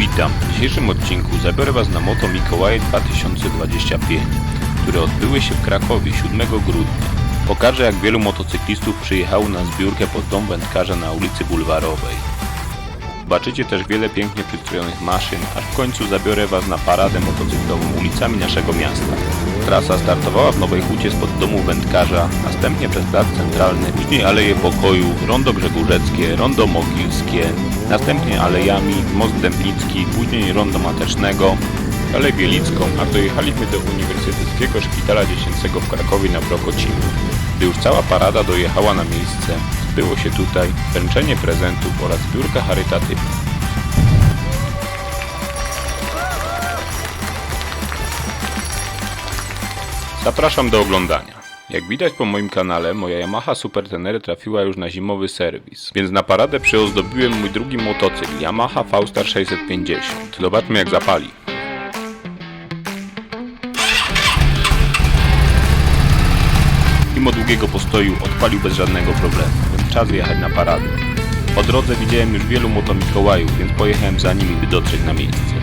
Witam. W dzisiejszym odcinku zabiorę Was na Moto Mikołaje 2025, które odbyły się w Krakowie 7 grudnia. Pokażę jak wielu motocyklistów przyjechało na zbiórkę pod dom wędkarza na ulicy Bulwarowej. Zobaczycie też wiele pięknie przystrojonych maszyn, aż w końcu zabiorę Was na paradę motocyklową ulicami naszego miasta. Trasa startowała w Nowej Hucie spod domu wędkarza, następnie przez Plac Centralny, później Aleje Pokoju, Rondo Grzegórzeckie, Rondo Mogilskie, następnie alejami Most Dębnicki, później Rondo Matecznego, dalej Bielicką, a dojechaliśmy do Uniwersyteckiego Szpitala Dziecięcego w Krakowie na Prokocimiu. Gdy już cała parada dojechała na miejsce, było się tutaj wręczenie prezentów oraz zbiórka charytatywna. Zapraszam do oglądania. Jak widać po moim kanale, moja Yamaha Super Tenere trafiła już na zimowy serwis, więc na paradę przyozdobiłem mój drugi motocykl Yamaha V-Star 650. Zobaczmy jak zapali. Mimo długiego postoju odpalił bez żadnego problemu, więc czas jechać na paradę. Po drodze widziałem już wielu motomikołajów, więc pojechałem za nimi, by dotrzeć na miejsce.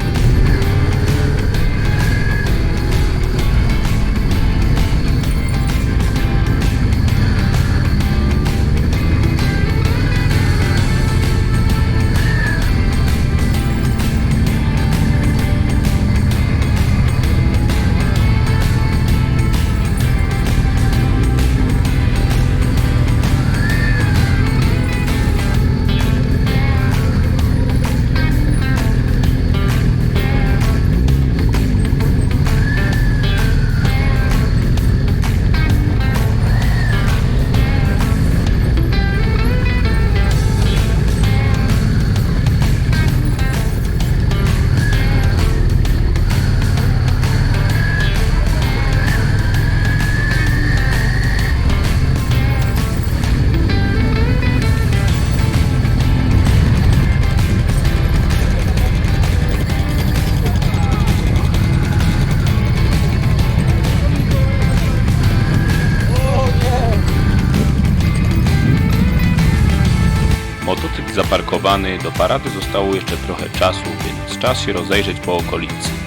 Do parady zostało jeszcze trochę czasu, więc czas się rozejrzeć po okolicy.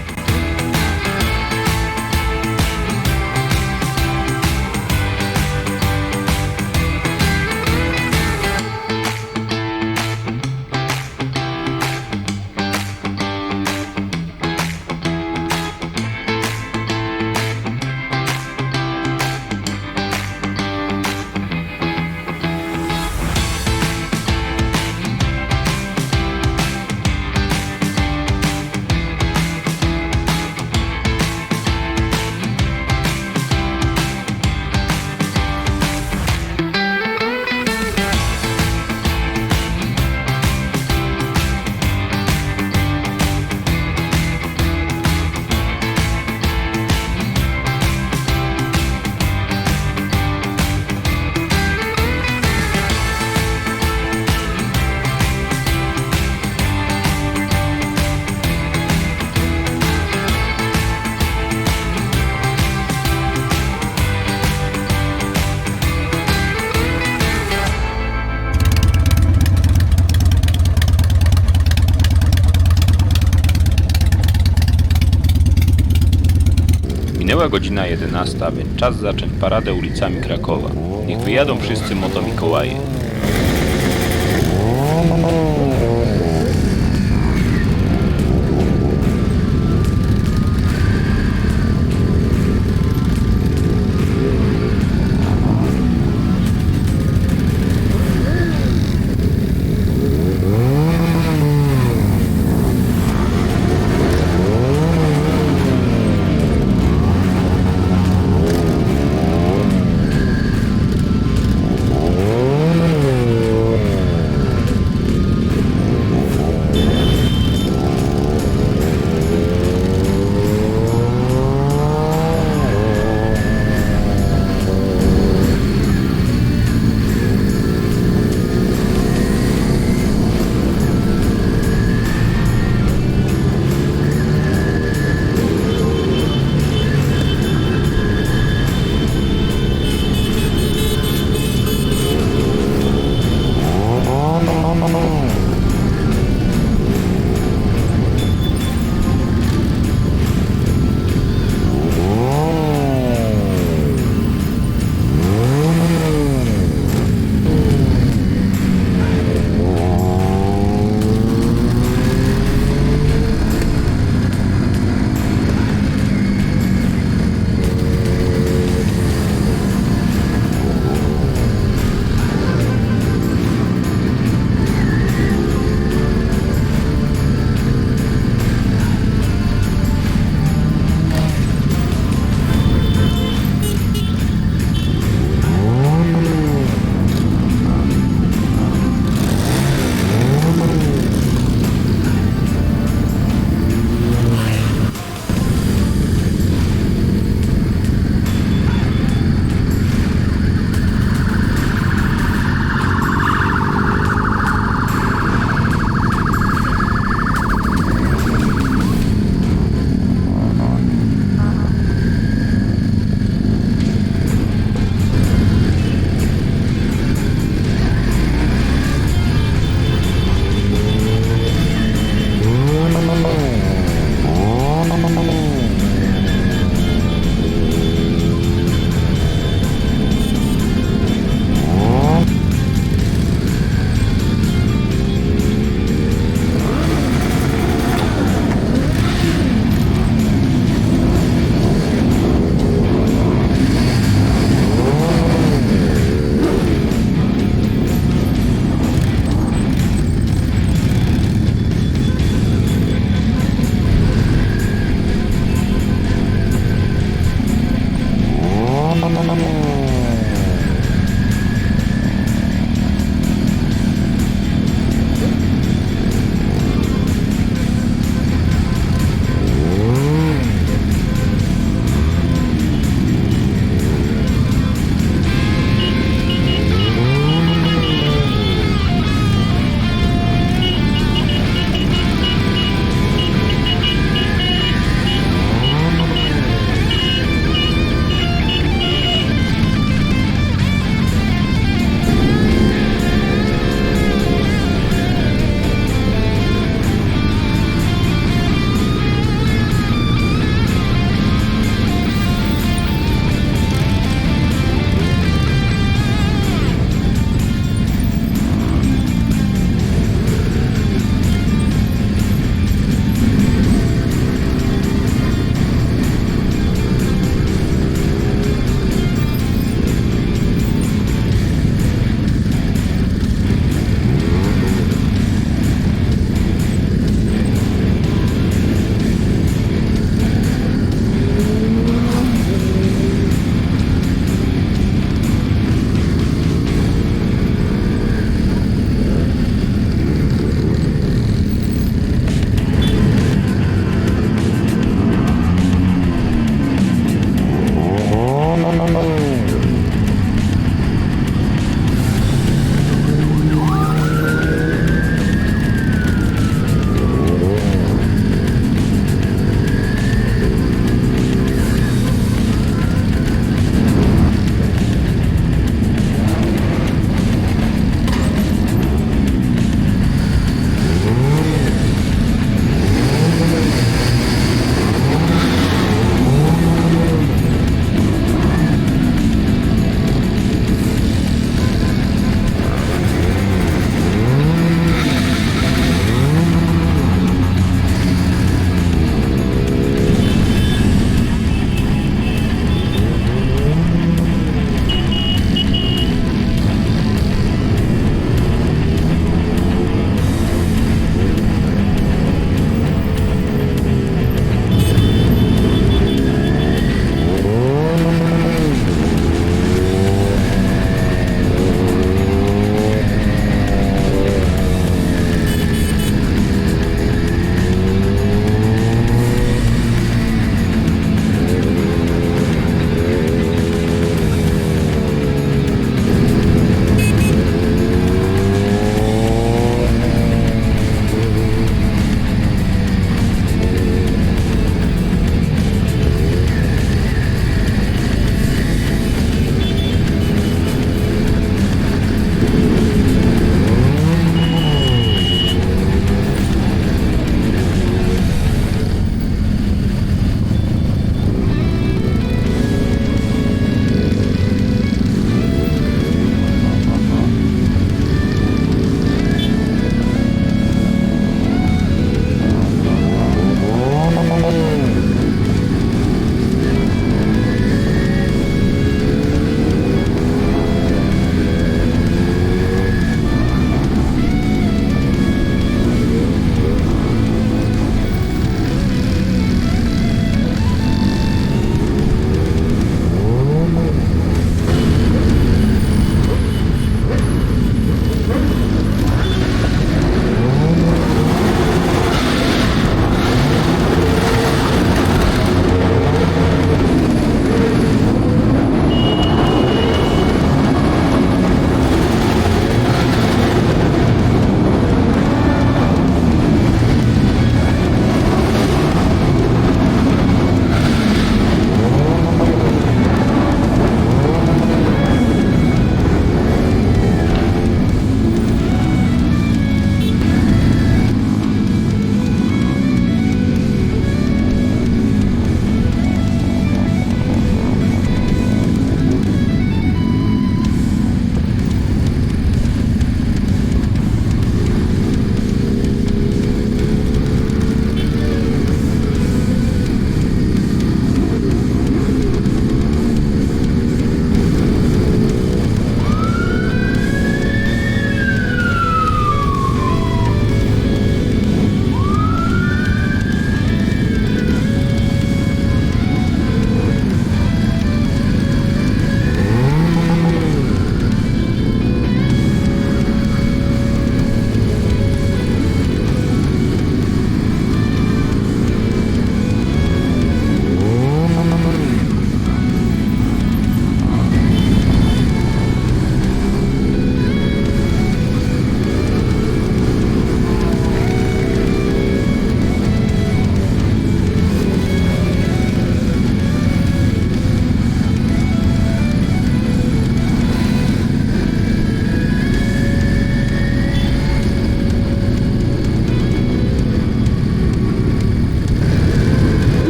Minęła godzina 11, więc czas zacząć paradę ulicami Krakowa. Niech wyjadą wszyscy motomikołaje.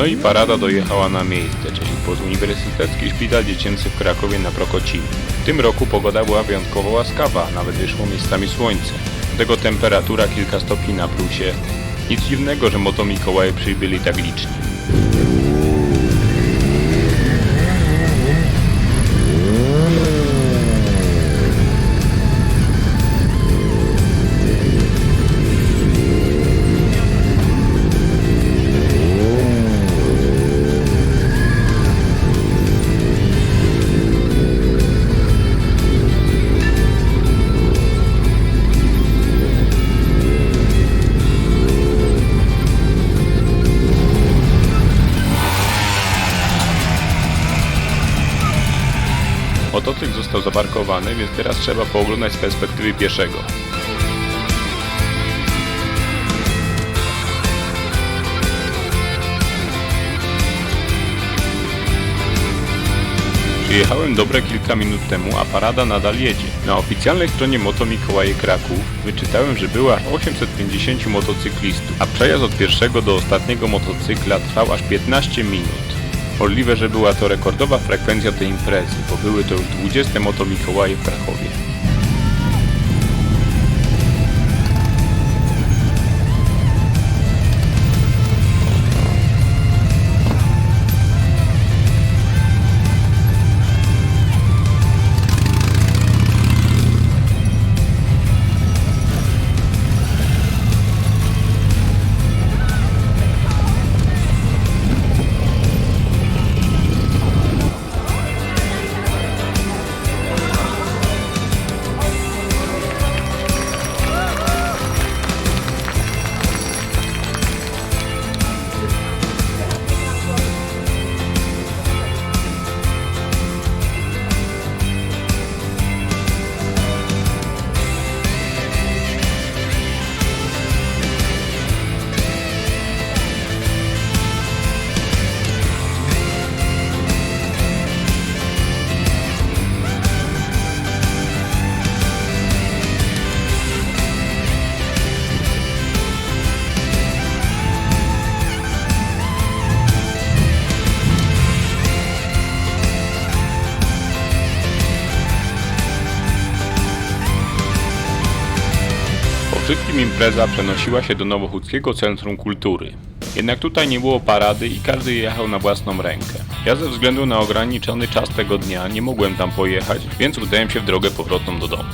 No i parada dojechała na miejsce, czyli pod Uniwersytecki Szpital Dziecięcy w Krakowie na Prokocimi. W tym roku pogoda była wyjątkowo łaskawa, nawet wyszło miejscami słońce. Do tego temperatura kilka stopni na plusie. Nic dziwnego, że moto Mikołaje przybyli tak licznie. Motocykl został zaparkowany, więc teraz trzeba pooglądać z perspektywy pieszego. Przyjechałem dobre kilka minut temu, a parada nadal jedzie. Na oficjalnej stronie Moto Mikołaje Kraków wyczytałem, że była 850 motocyklistów, a przejazd od pierwszego do ostatniego motocykla trwał aż 15 minut. Możliwe, że była to rekordowa frekwencja tej imprezy, bo były to już 20 Moto Mikołaje w Krakowie. Impreza przenosiła się do Nowochódzkiego Centrum Kultury. Jednak tutaj nie było parady i każdy jechał na własną rękę. Ja ze względu na ograniczony czas tego dnia nie mogłem tam pojechać, więc udałem się w drogę powrotną do domu.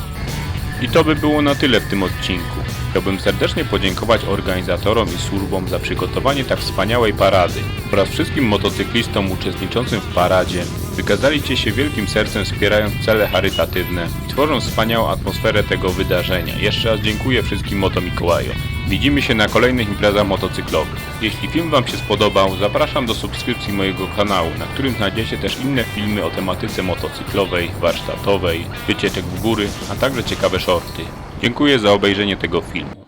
I to by było na tyle w tym odcinku. Chciałbym serdecznie podziękować organizatorom i służbom za przygotowanie tak wspaniałej parady oraz wszystkim motocyklistom uczestniczącym w paradzie. Wykazaliście się wielkim sercem wspierając cele charytatywne i tworząc wspaniałą atmosferę tego wydarzenia. Jeszcze raz dziękuję wszystkim motomikołajom. Widzimy się na kolejnych imprezach motocyklowych. Jeśli film Wam się spodobał, zapraszam do subskrypcji mojego kanału, na którym znajdziecie też inne filmy o tematyce motocyklowej, warsztatowej, wycieczek w góry, a także ciekawe shorty. Dziękuję za obejrzenie tego filmu.